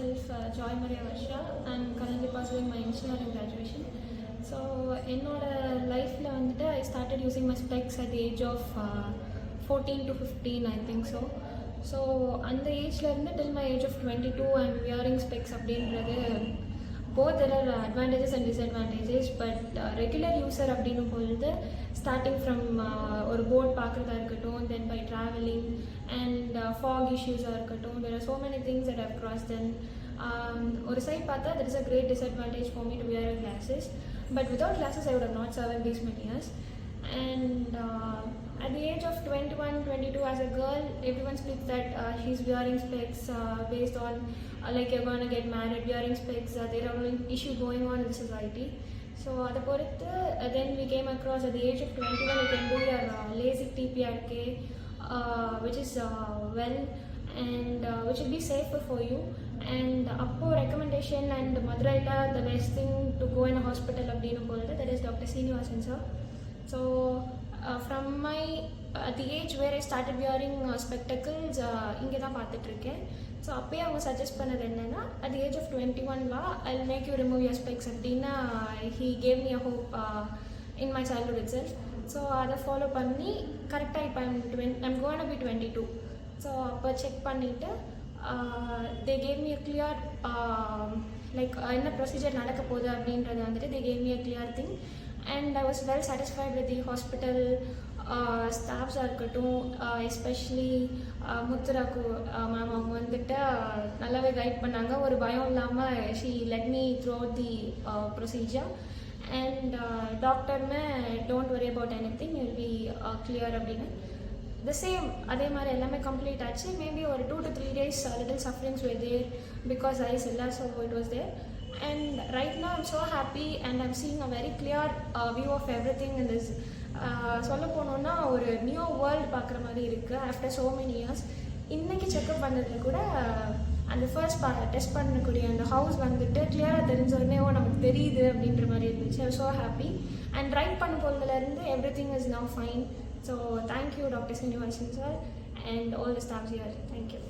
Self Joy Maria Varsha and currently currently my engineering graduation so என்னோட லைஃப்பில் வந்துட்டு I started using my specs at age of fourteen to fifteen I think so so அந்த ஏஜ்லேருந்து till my age of twenty two and wearing specs அப்படின்றது both there are advantages and disadvantages but regular user அப்படின்னும் பொழுது starting from ஒரு board பார்க்குறதா இருக்கட்டும் then by travelling and fog இஷ்யூஸாக இருக்கட்டும் there are so many things that how cross then ஒரு side பார்த்தா there is a great disadvantage for me to wear glasses but without glasses I would not serve these many years and uh, at the age of 21 22 as a girl everyone speaks that uh, she's wearing specs uh, based on uh, like you're going to get married wearing specs uh, there are an issue going on in the society so அதை பொறுத்து uh, then we came across at the age of 21 you can do your uh, LASIK TPRK uh, which is uh, well and uh, which will be safer for you and அப்போ recommendation and மதுரையில் the best thing to go in a hospital அப்படின்னு பொழுது that is Dr. Srinivasan sir so from from my at the age where I started wearing uh, spectacles uh, இங்கே தான் பார்த்துட்ருக்கேன். So அப்போயே அவங்க suggest பண்ணது என்னென்னா at age of twenty one வா I make you remove your specs அப்படின்னா he gave me a hope in my childhood itself so அதை ஃபாலோ பண்ணி கரெக்டாக இப்போ I'm டுவென் I'm gonna be twenty two so அப்போ செக் பண்ணிவிட்டு they gave me a clear like என்ன procedure நடக்க போகுது அப்படின்றது வந்துட்டு they gave me a clear thing and I was well satisfied with the hospital ஸ்டாஃப்ஸாக இருக்கட்டும் எஸ்பெஷலி முத்துராக்கு மேம் அவங்க வந்துட்டு நல்லாவே கைட் பண்ணாங்க. ஒரு பயம் இல்லாமல் she let me throughout the procedure and டாக்டருமே don't worry about anything will be clear அப்படின்னு. The same அதே மாதிரி எல்லாமே கம்ப்ளீட் ஆச்சு. மேபி ஒரு two to three days little sufferings were there because eyes இல்லை so it was there and right now I'm so happy and I'm seeing a very clear uh, view of of everything in this. Uh, சொல்ல போனோன்னா ஒரு new world பார்க்குற மாதிரி இருக்குது after so many years இன்றைக்கி checkup பண்ணதுல கூட அந்த ஃபர்ஸ்ட் பா டெஸ்ட் பண்ணக்கூடிய அந்த ஹவுஸ் வந்துட்டு கிளியராக தெரிஞ்ச உடனே ஓ நமக்கு தெரியுது அப்படின்ற மாதிரி இருந்துச்சு. ஸோ ஹாப்பி அண்ட் ரைட் பண்ண போகிறதுலேருந்து everything is now fine so thank you doctor Srinivasan sir and all the staff here thank you